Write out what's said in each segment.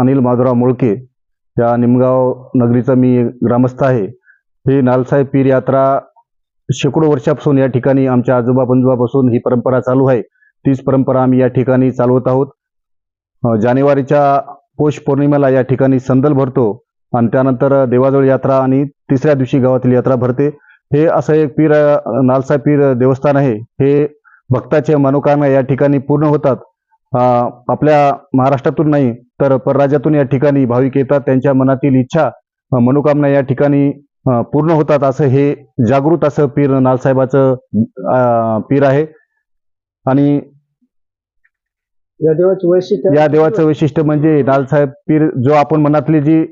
अनिल माधुराव मुळके या निमगाव नगरीचा मी ग्रामस्थ आहे. ही नालसाहेब पीर यात्रा शेकडो वर्षापासून या ठिकाणी आमच्या आजोबा पंजोबापासून ही परंपरा चालू आहे. तीच परंपरा आम्ही या ठिकाणी चालवत आहोत. जानेवारीच्या पौष पौर्णिमेला या ठिकाणी संदल भरतो आणि त्यानंतर देवाजवळ यात्रा आणि तिसऱ्या दिवशी गावातील यात्रा भरते. हे असं एक पीर नालसाहेब पीर देवस्थान आहे. हे भक्ताचे मनोकामना या ठिकाणी पूर्ण होतात. आपल्या महाराष्ट्रातून नाही तर परराज्यातून या ठिकाणी भाविक येतात त्यांच्या मनातील इच्छा मनोकामना या ठिकाणी पूर्ण होतात असं हे जागृत असं पीर नालसाहेबाचं पीर आहे आणि या देवाची वैशिष्ट्य या देवाचं वैशिष्ट्य म्हणजे नालसाहेब पीर जो आपण मनातली जी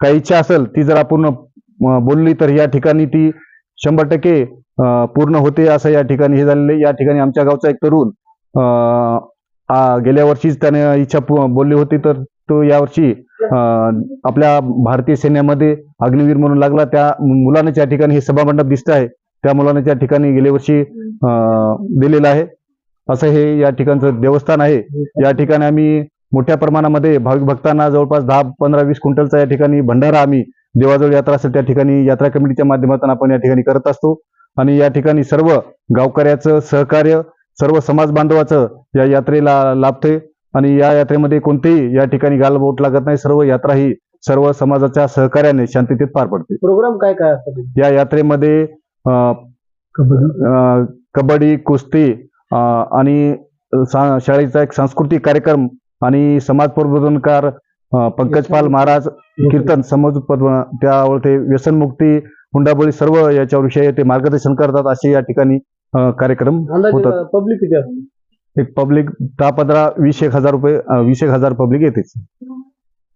काही इच्छा असेल ती जर आपण बोलली तर या ठिकाणी ती शंभर टक्के पूर्ण होते असं या ठिकाणी हे झालेलं. या ठिकाणी आमच्या गावचा एक तरुण गेल्या वर्षीच त्याने इच्छा बोलली होती तर तो यावर्षी आपल्या भारतीय सैन्यामध्ये अग्निवीर म्हणून लागला. त्या मुलाने त्या ठिकाणी हे सभामंडप दिसत आहे. त्या मुलाने त्या ठिकाणी गेल्या वर्षी अ, दिलेलं आहे. असं हे या ठिकाणचं देवस्थान आहे. या ठिकाणी आम्ही मोठ्या प्रमाणामध्ये भाविक भक्तांना जवळपास दहा पंधरा वीस क्विंटलचा या ठिकाणी भंडारा आम्ही देवाजवळ यात्रा असेल त्या ठिकाणी यात्रा कमिटीच्या माध्यमातून आपण या ठिकाणी करत असतो. आणि या ठिकाणी सर्व गावकऱ्याचं सहकार्य सर्व समाज बांधवाचं या यात्रेला लाभते आणि या यात्रेमध्ये कोणतेही या ठिकाणी गालबोट लागत नाही. सर्व यात्रा ही सर्व समाजाच्या सहकार्याने शांततेत पार पडते. प्रोग्राम काय काय असतात? या यात्रेमध्ये कबड्डी. कुस्ती आणि शाळेचा एक सांस्कृतिक कार्यक्रम आणि समाज प्रबोधनकार पंकज पाल महाराज कीर्तन समज त्यावर ते व्यसनमुक्ती हुंडाबळी सर्व याच्यावर विषय ते मार्गदर्शन करतात असे या ठिकाणी कार्यक्रम होतात. पब्लिक किती असते एक पब्लिक दहा पंधरा वीस एक हजार रुपये वीस एक हजार पब्लिक येतेच